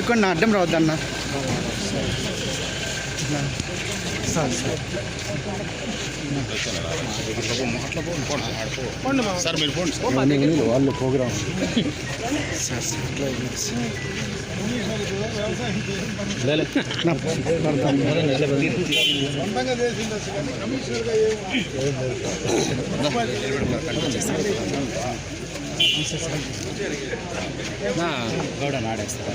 నాకు కొద్దిగా జరుపుకొని నా అడ్డం రావద్దన్న ఇట్లా. సార్ సార్ సార్ మీరు ఫోన్ వాళ్ళు ప్రోగ్రామ్ సార్ సార్ ఇట్లా ఇట్లా సార్. లేలే నా పడతాను. గౌడ నాడేస్తారా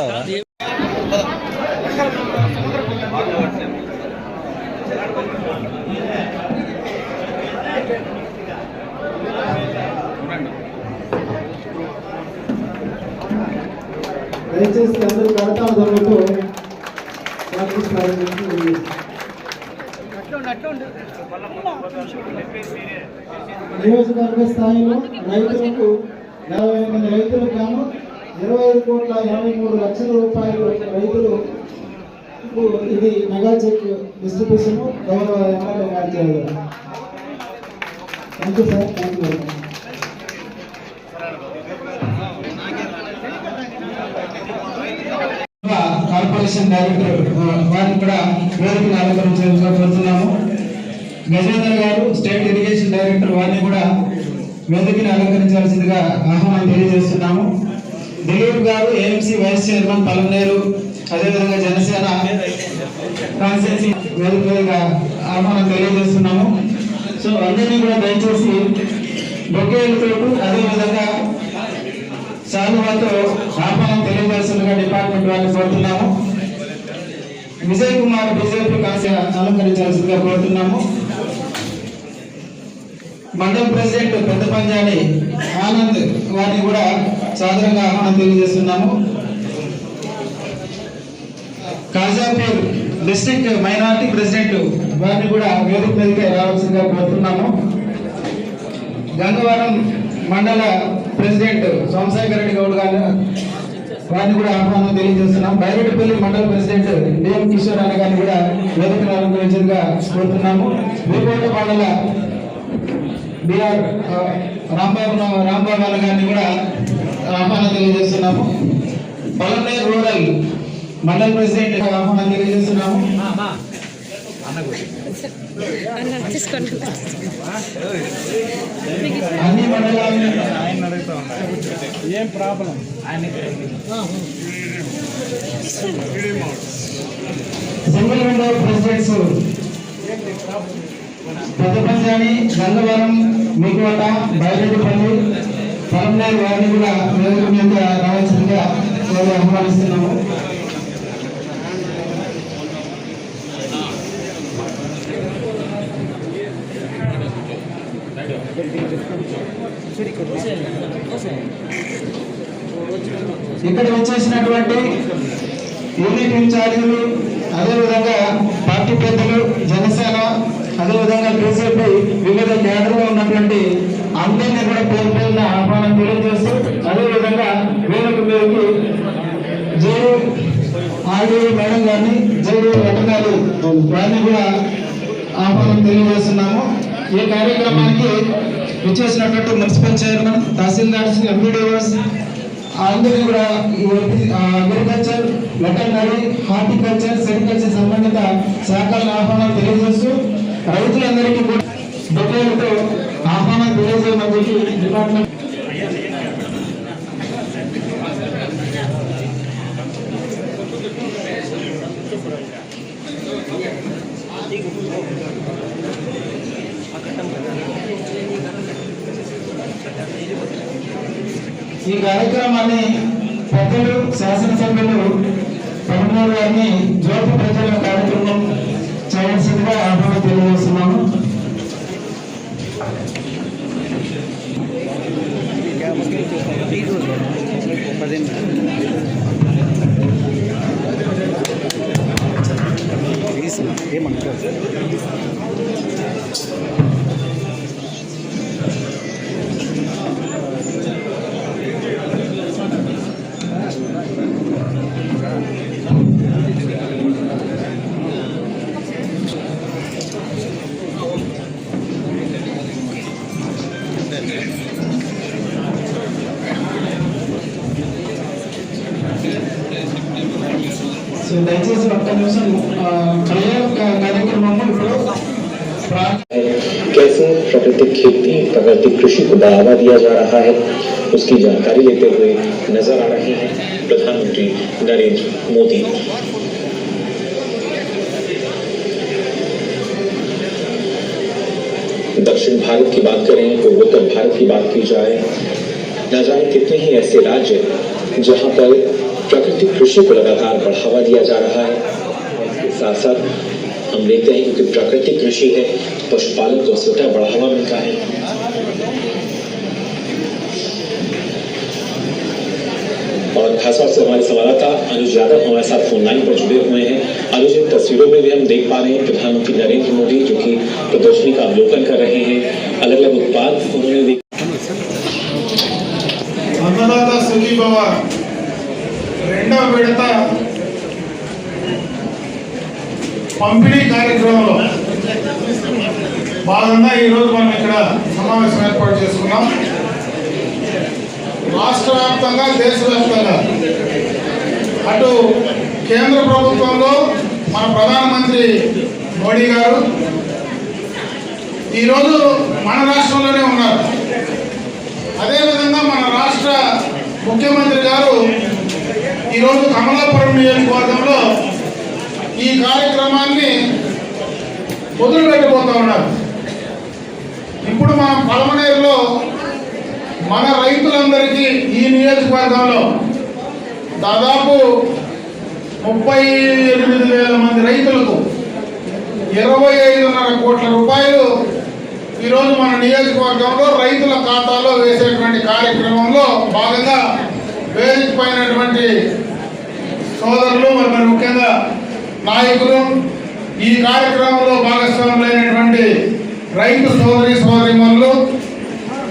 నా దయచేసి అందరూ కడతాం జరుగుతూ నియోజకవర్గ స్థాయిలో రైతులకు యాభై మంది రైతులు గాను ఇరవై ఐదు కోట్ల యాభై మూడు లక్షల రూపాయలు రైతులు ఇది మెగా చెక్ డిస్ట్రిబ్యూషన్ గౌరవ ఎమ్మెల్యే గారు చేయగలరు thank you sir thank you very much corporation director వారిని కూడా వేదికను అలంకరించాలని కోరుతున్నాము. గజేంద్ర గారు స్టేట్ ఇరిగేషన్ డైరెక్టర్ వారిని కూడా వేదికను అలంకరించాల్సిందిగా ఆహ్వానం తెలియజేస్తున్నాము. దిలీప్ గారు ఏఎంసీ వైస్ చైర్మన్ పలమనేరు అదేవిధంగా జనసేన కాన్స్టిట్యూన్సీ వేదికగా ఆహ్వానం తెలియజేస్తున్నాము. సో అందరినీ కూడా దయచేసి బొగ్గేలతో అదేవిధంగా సాధువాతో ఆహ్వానం తెలియజేస్తుండగా డిపార్ట్మెంట్ వారిని కోరుతున్నాము. విజయ్ కుమార్ బీజేపీ కాస్త అలంకరించాల్సిందిగా కోరుతున్నాము. మండల ప్రెసిడెంట్ పెద్ద పంజాని ఆనంద్ వారిని కూడా సాధారణంగా ఆహ్వానం తెలియజేస్తున్నాము. కాజాపూర్ డిస్ట్రిక్ట్ మైనారిటీ ప్రెసిడెంట్ వారిని కూడా వేదిక మీదకే రావాల్సిందిగా కోరుతున్నాము. గంగవరం మండల ప్రెసిడెంట్ సోమశేఖర్ రెడ్డి గౌడ్ గారు వారిని కూడా ఆహ్వానం తెలియజేస్తున్నాం. బైరెడ్డిపల్లి మండల ప్రెసిడెంట్ డిఎం కిషోర్ అన్న గారిని కూడా వేదిక అలంకరించగా కోరుతున్నాము. వీకోట మండల బిఆర్ రాంబాబు రాంబాబు అన్న గారిని కూడా ఆహ్వానం తెలియజేస్తున్నాము. పలనేరు రూరల్ మండల ప్రెసిడెంట్ ఆహ్వానం తెలియజేస్తున్నాము. అన్న తీసుకోండి. మండలాలను సింగిల్ విండో ప్రెసిడెంట్స్ పెద్ద గంగవరం మిగవట బయలుదేరిపల్లి పరంనేరు వారిని కూడా మీద రావాల్సిందిగా మేము ఆహ్వానిస్తున్నాము. ఇక్కడ వచ్చేసినటువంటి యూనిట్ ఇన్ఛార్జీలు అదేవిధంగా పార్టీ పెద్దలు జనసేన అదేవిధంగా బీజేపీ వివిధ కేంద్రంలో ఉన్నటువంటి అందరినీ కూడా పేరు పేరున ఆహ్వానం తెలియజేస్తూ అదేవిధంగా వేరొక మీదకి జేడీ ఆర్డీ మేడం గారిని జేడీ వెటనాలు వారిని కూడా ఆహ్వానం తెలియజేస్తున్నాము. ఈ కార్యక్రమానికి విచ్చేసినటువంటి మున్సిపల్ చైర్మన్ తహసీల్దార్స్ ఎంపీడీఓస్ అందరికీ కూడా అగ్రికల్చర్ వెటర్నరీ హార్టికల్చర్ సెరికల్చర్ సంబంధిత శాఖలను ఆహ్వానం తెలియజేస్తూ రైతులందరికీ కూడా బొకేలతో ఆహ్వానం తెలియజేయమని చెప్పి డిపార్ట్మెంట్ ఈ కార్యక్రమాన్ని పెద్దలు శాసనసభ్యులు పదమూడు గారిని జ్యోతి ప్రజల కార్యక్రమం చేయాల్సిందిగా ఆహ్వానం తెలియజేస్తున్నాము. ప్లీజ్ ఏమంటారు? సో దయచేసి ఒక్క నిమిషం ఆ, ప్రయోగ కార్యక్రమము ఇప్పుడు ప్రా- कैसे प्राकृतिक खेती प्राकृतिक कृषि को बढ़ावा दिया जा रहा है उसकी जानकारी लेते हुए नजर आ रहे हैं प्रधानमंत्री नरेंद्र मोदी दक्षिण भारत की बात करें पूर्वोत्तर भारत की बात की जाए न जाने कितने ही ऐसे राज्य जहां पर प्राकृतिक कृषि को लगातार बढ़ावा दिया जा रहा है। इसके साथ साथ हम देखते हैं क्योंकि प्राकृतिक कृषि है, पशुपालन को छोटा बढ़ावा मिलता है। और खासतौर से हमारे संवाददाता अनुज यादव हमारे साथ फ़ोन लाइन पर जुड़े हुए हैं। अनुज, इन तस्वीरों में भी हम देख पा रहे हैं प्रधानमंत्री नरेंद्र मोदी, जो कि प्रदर्शनी का अवलोकन कर रहे हैं। अलग अलग उत्पाद उन्होंने రెండవ విడత పంపిణీ కార్యక్రమంలో భాగంగా ఈరోజు మనం ఇక్కడ సమావేశం ఏర్పాటు చేసుకున్నాం. రాష్ట్ర వ్యాప్తంగా దేశవ్యాప్తంగా అటు కేంద్ర ప్రభుత్వంలో మన ప్రధానమంత్రి మోడీ గారు ఈరోజు మన రాష్ట్రంలోనే ఉన్నారు. అదేవిధంగా మన రాష్ట్ర ముఖ్యమంత్రి గారు ఈరోజు కమలాపురం నియోజకవర్గంలో ఈ కార్యక్రమాన్ని మొదలుపెట్టబోతా ఉన్నారు. ఇప్పుడు మన పలమనేరులో మన రైతులందరికీ ఈ నియోజకవర్గంలో దాదాపు ముప్పై ఎనిమిది వేల మంది రైతులకు ఇరవై ఐదున్నర కోట్ల రూపాయలు ఈరోజు మన నియోజకవర్గంలో రైతుల ఖాతాలో వేసేటువంటి కార్యక్రమంలో భాగంగా వేదికపైనటువంటి సోదరులు మరి మరి ముఖ్యంగా నాయకులు ఈ కార్యక్రమంలో భాగస్వాములైనటువంటి రైతు సోదరి సోదరిమణులు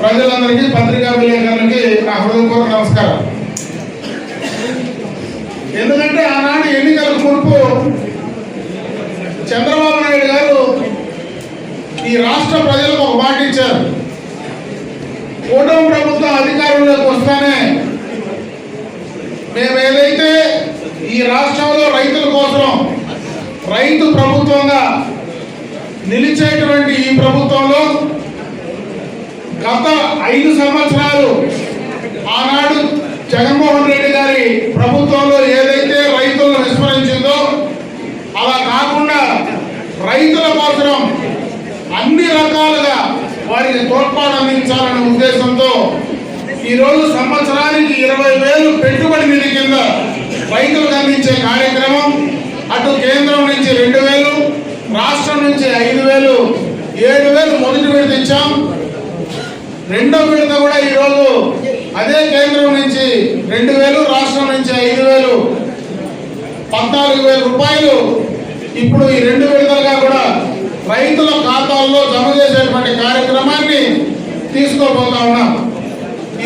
ప్రజలందరికీ పత్రికా విలేకరులకి నా హృదయపూర్వక నమస్కారం. ఎందుకంటే ఆనాడు ఎన్నికలకు మునుపు చంద్రబాబు నాయుడు గారు ఈ రాష్ట్ర ప్రజలకు ఒక మాట ఇచ్చారు. కూటమి ప్రభుత్వం అధికారంలోకి వస్తానే మేము రాష్ట్రంలో రైతుల కోసం రైతు ప్రభుత్వంగా నిలిచేటువంటి ఈ ప్రభుత్వంలో గత ఐదు సంవత్సరాలు ఆనాడు జగన్మోహన్ రెడ్డి గారి ప్రభుత్వంలో ఏదైతే రైతులను విస్మరించిందో అలా కాకుండా రైతుల కోసం అన్ని రకాలుగా వారికి తోడ్పాటు అందించాలనే ఉద్దేశంతో ఈరోజు సంవత్సరానికి ఇరవై వేలు పెట్టుబడి నిధి కింద రైతులకు అందించే కార్యక్రమం అటు కేంద్రం నుంచి రెండు వేలు రాష్ట్రం నుంచి ఐదు వేలు ఏడు వేలు మొదటి విడత ఇచ్చాం. రెండో విడత కూడా ఈరోజు అదే కేంద్రం నుంచి రెండు వేలు రాష్ట్రం నుంచి ఐదు వేలు పద్నాలుగు వేల రూపాయలు. ఇప్పుడు ఈ రెండు విడతలుగా కూడా రైతుల ఖాతాల్లో జమ చేసేటువంటి కార్యక్రమాన్ని తీసుకోబోతా ఉన్నాం.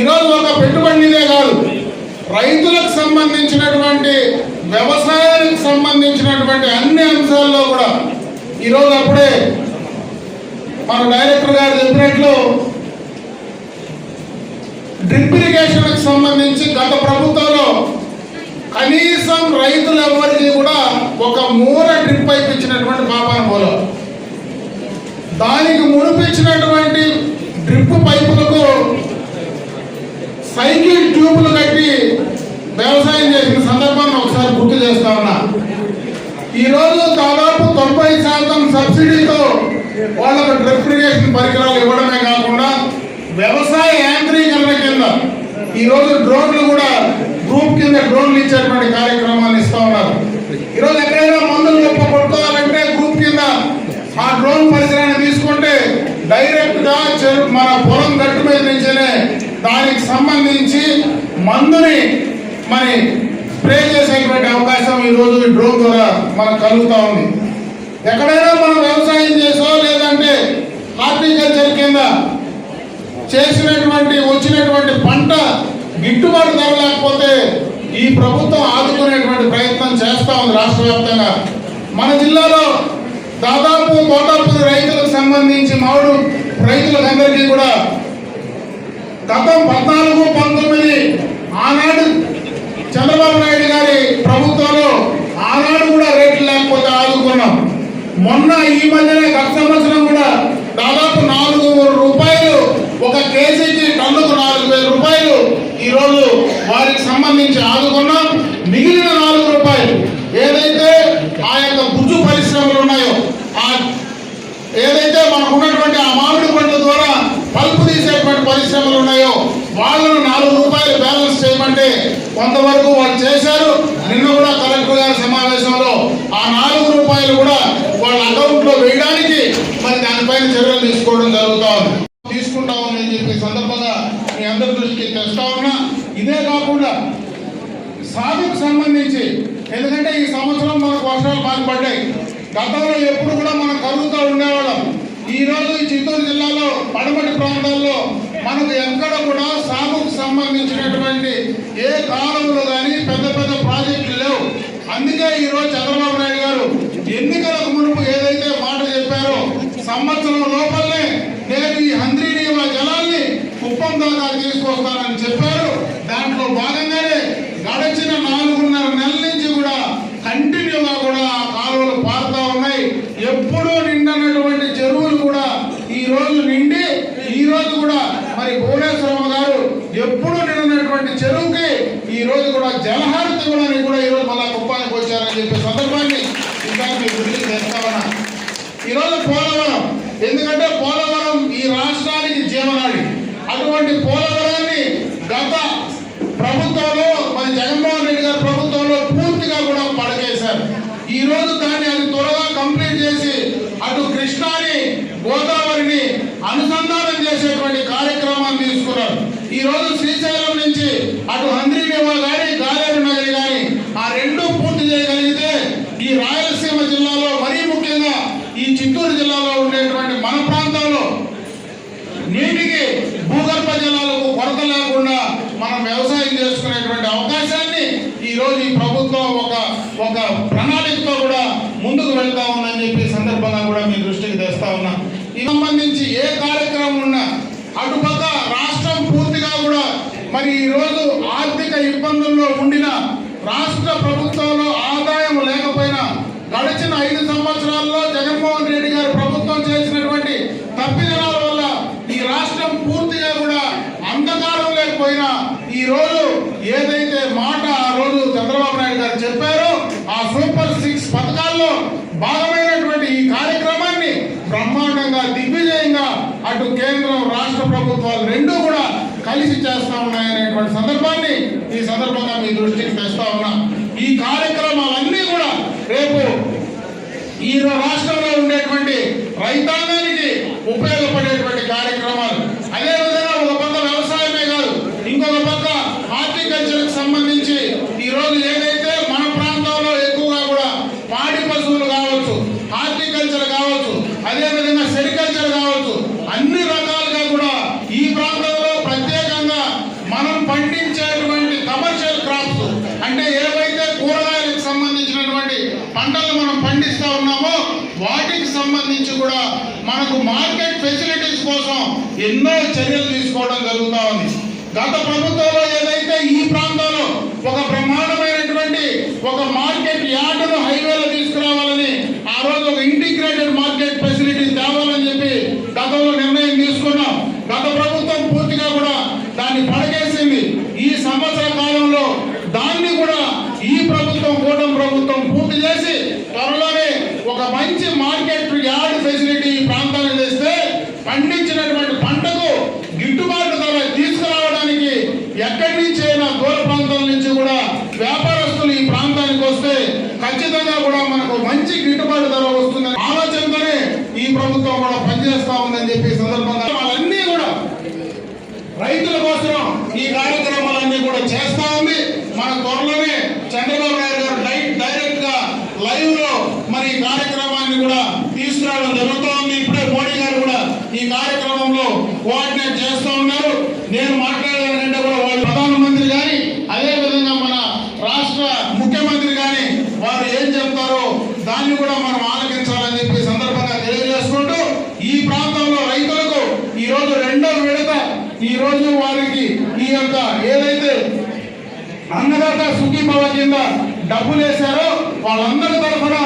ఈరోజు ఒక పెట్టుబడిదే కాదు రైతులకు సంబంధించినటువంటి వ్యవసాయ సంబంధించినటువంటి అన్ని అంశాల్లో కూడా ఈరోజు అప్పుడే మన డైరెక్టర్ గారు చెప్పినట్లు డ్రిప్ ఇరిగేషన్కి సంబంధించి గత ప్రభుత్వంలో కనీసం రైతులు ఎవరికి కూడా ఒక మూల డ్రిప్ పైప్ ఇచ్చినటువంటి పాపాన పోలో దానికి మునిపించినటువంటి డ్రిప్ పైపులకు సైకిల్ ట్యూబ్లు కట్టి వ్యవసాయం చేసిన సందర్భాన్ని ఒకసారి గుర్తు చేస్తాం ఈరోజు దాదాపు తొంభై శాతం సబ్సిడీతో వాళ్ళకు డ్రిప్ ఇరిగేషన్ పరికరాలు ఇవ్వడమే కాకుండా వ్యవసాయ యాంత్రీకరణ కింద ఈ రోజు డ్రోన్లు కూడా గ్రూప్ కింద డ్రోన్లు ఇచ్చేటువంటి కార్యక్రమాన్ని ఇస్తా ఉన్నారు. ఈ రోజు ఎక్కడైనా మందులు గొప్ప కొట్టుకోవాలంటే గ్రూప్ కింద ఆ డ్రోన్ పరిసరాన్ని తీసుకుంటే డైరెక్ట్గా మన పొలం గట్టు మీద నుంచేనే దానికి సంబంధించి మందుని మరి ప్రే చేసేటువంటి అవకాశం ఈరోజు రోజు ఈ డ్రోన్ ద్వారా మనకు కలుగుతూ ఉంది. ఎక్కడైనా మనం వ్యవసాయం చేసో లేదంటే హార్టికల్చర్ కింద చేసినటువంటి వచ్చినటువంటి పంట గిట్టుబాటు ధర లేకపోతే ఈ ప్రభుత్వం ఆదుకునేటువంటి ప్రయత్నం చేస్తూ ఉంది రాష్ట్ర వ్యాప్తంగా. మన జిల్లాలో దాదాపు కోటాపూరి రైతులకు సంబంధించి మామిడి రైతులందరికీ కూడా గతం పద్నాలుగు పంతొమ్మిది ఆనాడు చంద్రబాబు నాయుడు గారి ప్రభుత్వంలో ఆనాడు కూడా రేట్లు లేకపోతే ఆదుకున్నాం. మొన్న ఈ మధ్యనే గత సంవత్సరం కూడా దాదాపు నాలుగు రూపాయలు ఒక కేజీకి టన్నుకు నాలుగు వేల రూపాయలు ఈరోజు వారికి సంబంధించి ఆదుకున్నాం. మిగిలిన నాలుగు రూపాయలు ఏదైతే ఆ యొక్క గుజ్జు పరిశ్రమలు ఉన్నాయో ఆ ఏదైతే మనకు ఉన్నటువంటి ఆ మామిడి పండ్ల ద్వారా పల్పు తీసేటువంటి పరిశ్రమలు ఉన్నాయో వాళ్ళను నాలుగు రూపాయలు బ్యాలెన్స్ చేయమంటే కొంతవరకు వాళ్ళు చేశారు. నిన్న కూడా కలెక్టర్ గారి సమావేశంలో ఆ నాలుగు రూపాయలు కూడా వాళ్ళ అకౌంట్లో వేయడానికి మరి దానిపైన చర్యలు తీసుకోవడం జరుగుతా ఉంది. తీసుకుంటా ఉందని చెప్పి సందర్భంగా మీ అందరి దృష్టికి తెస్తా ఉన్నా. ఇదే కాకుండా సాగుకు సంబంధించి ఎందుకంటే ఈ సంవత్సరం మనకు వర్షాలు బాగా పడ్డాయి గతంలో ఎప్పుడు కూడా మనం కలుగుతూ ఉండేవాళ్ళం. ఈ రోజు ఈ చిత్తూరు జిల్లాలో పడమటి ప్రాంతాల్లో మనకు ఎక్కడ కూడా సాగుకు సంబంధించినటువంటి ఏ కాలంలో కానీ పెద్ద పెద్ద ప్రాజెక్టులు లేవు. అందుకే ఈ రోజు చంద్రబాబు నాయుడు గారు ఎన్నికలకు మునుపు ఏదైతే మాట చెప్పారో సంవత్సరం లోపలనే నేను ఈ హంద్రీనీవ జలాల్ని కుప్పం దాకా తీసుకొస్తానని చెప్పారు. దాంట్లో భాగంగానే గడిచిన నాలుగున్నర నెలల నుంచి కూడా కంటిన్యూగా కూడా ఆ కాలువలు పారుతా ఉన్నాయి ఎప్పుడూ నిండనటువంటి చెరువులు కూడా ఈ రోజు నిండి ఈ రోజు కూడా మరి భువనేశ్వరమ్మ గారు ఎప్పుడు నిండినటువంటి చెరువుకి ఈ రోజు కూడా జలహారతి కూడా కూడా ఈ రోజు మళ్ళా కుప్పానికి వచ్చారని చెప్పే సందర్భాన్ని ఇంకా మీ గురించి తెస్తామన్నా ఈరోజు పోలవరం. ఎందుకంటే పోలవరం ఈ రాష్ట్రానికి జీవనాడి. అటువంటి పోలవరాన్ని గత ప్రభుత్వంలో మన జగన్మోహన్ రెడ్డి గారి ప్రభుత్వంలో పూర్తిగా కూడా పడకేశారు ఈరోజు దాన్ని అది త్వరగా కంప్లీట్ చేసి అటు కృష్ణాని గోదావరిని అనుసంధానం చేసేటువంటి కార్యక్రమాన్ని తీసుకున్నారు. ఈ రోజు శ్రీశైలం నుంచి అటు హంద్రీనేవా గాని గాలేరు నగరి గాని ఆ రెండు పూర్తి చేయగలిగితే ఈ రాయలసీమ జిల్లాలో మరీ ముఖ్యంగా ఈ చిత్తూరు జిల్లాలో ఉండేటువంటి మన ప్రాంతంలో నీటికి భూగర్భ జలాలకు కొరత లేకుండా మనం వ్యవసాయం చేసుకునేటువంటి అవకాశాన్ని ఈ రోజు ఈ ప్రభుత్వం ఒక ఒక ప్రణాళికతో కూడా ముందుకు వెళ్తా ఉందని చెప్పి సందర్భంగా కూడా మీ దృష్టికి తెస్తా ఉన్నా. ఈ సంబంధించి ఏ కార్యక్రమం ఉన్నా అటుపక్క రాష్ట్రం పూర్తిగా కూడా మరి ఈ రోజు ఆర్థిక ఇబ్బందుల్లో ఉండిన రాష్ట్ర ప్రభుత్వం ఆదాయం లేకపోయినా గడిచిన ఐదు సంవత్సరాల్లో జగన్మోహన్ రెడ్డి గారి ప్రభుత్వం చేసినటువంటి తప్పిదనాల వల్ల ఈ రాష్ట్రం పూర్తిగా కూడా అంధకారం లేకపోయినా ఈ రోజు ఏదైతే మాట ఆ రోజు చంద్రబాబు నాయుడు గారు చెప్పారో ఆ సూపర్ సిక్స్ పథకాల్లో భాగమైనటువంటి ఈ కార్యక్రమాన్ని బ్రహ్మాండంగా దిగ్విజయంగా అటు కేంద్రం రాష్ట్ర ప్రభుత్వాలు రెండూ కూడా కలిసి చేస్తా ఉన్నాయనేటువంటి సందర్భాన్ని ఈ సందర్భంగా మీ దృష్టికి తెస్తా ఉన్నా. ఈ కార్యక్రమాలన్నీ కూడా రేపు ఈ రాష్ట్రంలో ఉండేటువంటి రైతాంగానికి ఉపయోగపడేటువంటి కార్యక్రమాలు అదే విధంగా ఒక పక్క వ్యవసాయమే కాదు ఇంకొక పక్క హార్టికల్చర్కి సంబంధించి ఈ రోజు ఏదైతే మన ప్రాంతంలో ఎక్కువగా కూడా పాడి పశువులు కావచ్చు హార్టికల్చర్ కావచ్చు అదే విధంగా సెరికల్చర్ కావచ్చు అన్ని రకాలుగా కూడా ఈ ప్రాంతంలో ప్రత్యేకంగా మనం పండించేటువంటి కమర్షియల్ క్రాప్స్ అంటే ఏవైతే కూరగాయలకు సంబంధించినటువంటి పంటలు మనం పండిస్తా ఉన్నామో వాటికి సంబంధించి కూడా మనకు మార్కెట్ ఫెసిలిటీస్ కోసం ఎన్నో చర్యలు తీసుకోవడం జరుగుతా ఉంది. గత ప్రభుత్వంలో ఏదైతే ఈ ప్రాంతంలో ఒక బ్రహ్మాండమైనటువంటి ఒక మార్కెట్ యార్డును హైవేలో తీసుకురావాలని ఆ రోజు ఒక ఇంటిగ్రేటెడ్ మార్కెట్ ఫెసిలిటీ తేవాలని చెప్పి గతంలో నిర్ణయం తీసుకున్నాం గత ప్రభుత్వం పూర్తిగా కూడా దాన్ని పడగేసింది ఈ సంవత్సర కాలంలో దాన్ని కూడా ఈ ప్రభుత్వం కూటమి ప్రభుత్వం పూర్తి చేసి త్వరలోనే ఒక మంచి మార్కెట్ యార్డ్ ఫెసిలిటీ ఈ ప్రాంతానికి తెస్తే పండించినటువంటి పంటకు గిట్టుబాటు ధర తీసుకురావడానికి ఎక్కడి ఖచ్చితంగా కూడా మనకు మంచి గిట్టుబాటు ధర వస్తుందని ఆలోచనతోనే ఈ ప్రభుత్వం కూడా పనిచేస్తా ఉందని చెప్పి ఈ సందర్భంగా వాళ్ళన్నీ కూడా రైతుల కోసం ఈ కార్యక్రమాలన్నీ కూడా చేస్తా ఉంది మన త్వరలోనే చంద్రబాబు నాయుడు గారు డై- డైరెక్ట్గా లైవ్లో మరి ఈ కార్యక్రమాన్ని కూడా తీసుకురావడం జరుగుతూ ఉంది ఇప్పుడే మోడీ గారు కూడా ఈ కార్యక్రమంలో కోఆర్డినేట్ చేస్తూ ఉన్నారు నేను మాట్లాడాలంటే కూడా వాళ్ళు ప్రధానమంత్రి కానీ అదే విధంగా మన రాష్ట్ర ముఖ్యమంత్రి కానీ వారు ఏం చెప్తారో దాన్ని కూడా మనం ఆలకించాలని చెప్పి సందర్భంగా తెలియజేసుకుంటూ ఈ ప్రాంతంలో రైతులకు ఈరోజు రెండో విడత ఈ రోజు వారికి ఈ యొక్క ఏదైతే అన్నదాత సుఖీభవ కింద డబ్బులు వేశారో వాళ్ళందరి తరఫున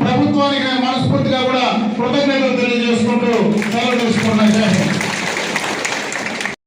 ప్రభుత్వానికి మనస్ఫూర్తిగా కూడా కృతజ్ఞతలు తెలియజేసుకుంటూ సెలవు తీసుకున్నాను